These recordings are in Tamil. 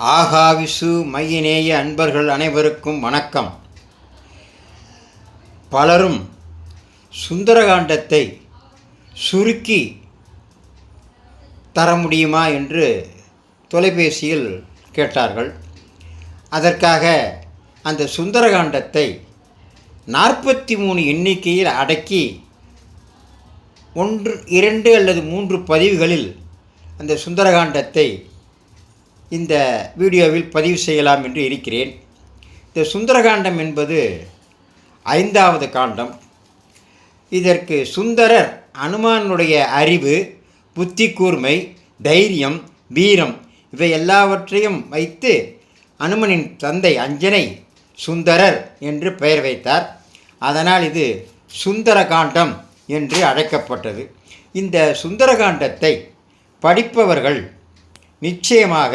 ஆகாவிசு மையினேய அன்பர்கள் அனைவருக்கும் வணக்கம். பலரும் சுந்தரகாண்டத்தை சுருக்கி தர முடியுமா என்று தொலைபேசியில் கேட்டார்கள். அதற்காக அந்த சுந்தரகாண்டத்தை நாற்பத்தி மூணு எண்ணிக்கையில் அடக்கி ஒன்று இரண்டு அல்லது மூன்று பதிவுகளில் அந்த சுந்தரகாண்டத்தை இந்த வீடியோவில் பதிவு செய்யலாம் என்று இருக்கிறேன். இந்த சுந்தரகாண்டம் என்பது ஐந்தாவது காண்டம். இதற்கு சுந்தரர் அனுமானுடைய அறிவு புத்தி கூர்மை தைரியம் வீரம் இவை எல்லாவற்றையும் வைத்து அனுமனின் தந்தை அஞ்சனை சுந்தரர் என்று பெயர் வைத்தார். அதனால் இது சுந்தரகாண்டம் என்று அழைக்கப்பட்டது. இந்த சுந்தரகாண்டத்தை படிப்பவர்கள் நிச்சயமாக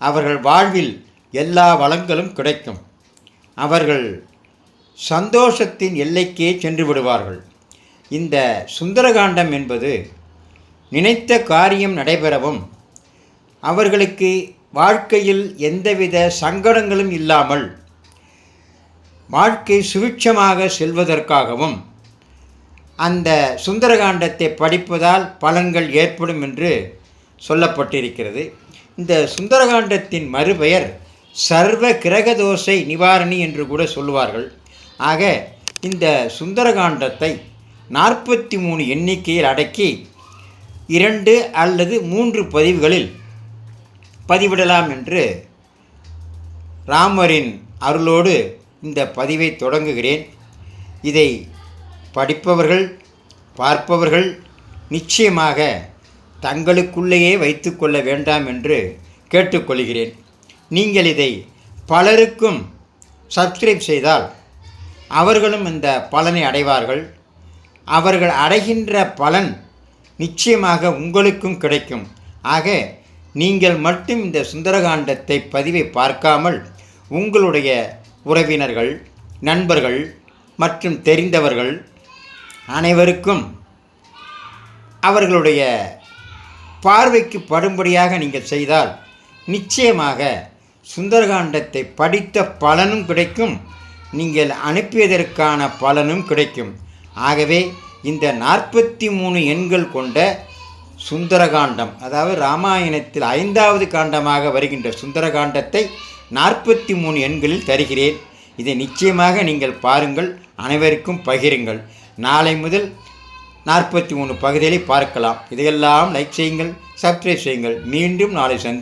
அவர்கள் வாழ்வில் எல்லா வளங்களும் கிடைக்கும். அவர்கள் சந்தோஷத்தின் எல்லைக்கே சென்று விடுவார்கள். இந்த சுந்தரகாண்டம் என்பது நினைத்த காரியம் நடைபெறவும் அவர்களுக்கு வாழ்க்கையில் எந்தவித சங்கடங்களும் இல்லாமல் வாழ்க்கை சுவிட்சமாக செல்வதற்காகவும் அந்த சுந்தரகாண்டத்தை படிப்பதால் பலன்கள் ஏற்படும் என்று சொல்லப்பட்டிருக்கிறது. இந்த சுந்தரகாண்டத்தின் மறுபெயர் சர்வ கிரகதோஷை நிவாரணி என்று கூட சொல்லுவார்கள். ஆக இந்த சுந்தரகாண்டத்தை நாற்பத்தி மூணு எண்ணிக்கையில் அடக்கி இரண்டு அல்லது மூன்று பதிவுகளில் பதிவிடலாம் என்று ராமரின் அருளோடு இந்த பதிவை தொடங்குகிறேன். இதை படிப்பவர்கள் பார்ப்பவர்கள் நிச்சயமாக தங்களுக்குள்ளேயே வைத்துக்கொள்ள வேண்டாம் என்று கேட்டுக்கொள்கிறேன். நீங்கள் இதை பலருக்கும் சப்ஸ்கிரைப் செய்தால் அவர்களும் இந்த பலனை அடைவார்கள். அவர்கள் அடைகின்ற பலன் நிச்சயமாக உங்களுக்கும் கிடைக்கும். ஆக நீங்கள் மட்டும் இந்த சுந்தரகாண்டத்தை பதிவை பார்க்காமல் உங்களுடைய உறவினர்கள் நண்பர்கள் மற்றும் தெரிந்தவர்கள் அனைவருக்கும் அவர்களுடைய பார்வைக்கு படும்படியாக நீங்கள் செய்தால் நிச்சயமாக சுந்தரகாண்டத்தை படித்த பலனும் கிடைக்கும் நீங்கள் அனுப்பியதற்கான பலனும் கிடைக்கும். ஆகவே இந்த நாற்பத்தி மூணு எண்கள் கொண்ட சுந்தரகாண்டம் அதாவது ராமாயணத்தில் ஐந்தாவது காண்டமாக வருகின்ற சுந்தரகாண்டத்தை நாற்பத்தி மூணு எண்களில் தருகிறேன். இதை நிச்சயமாக நீங்கள் பாருங்கள் அனைவருக்கும் பகிருங்கள். நாளை முதல் நாற்பத்தி மூணு பகுதிகளை பார்க்கலாம். இதையெல்லாம் லைக் செய்யுங்கள் சப்ஸ்கிரைப் செய்யுங்கள். மீண்டும் நாளை சந்தி